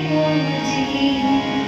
কোন জীব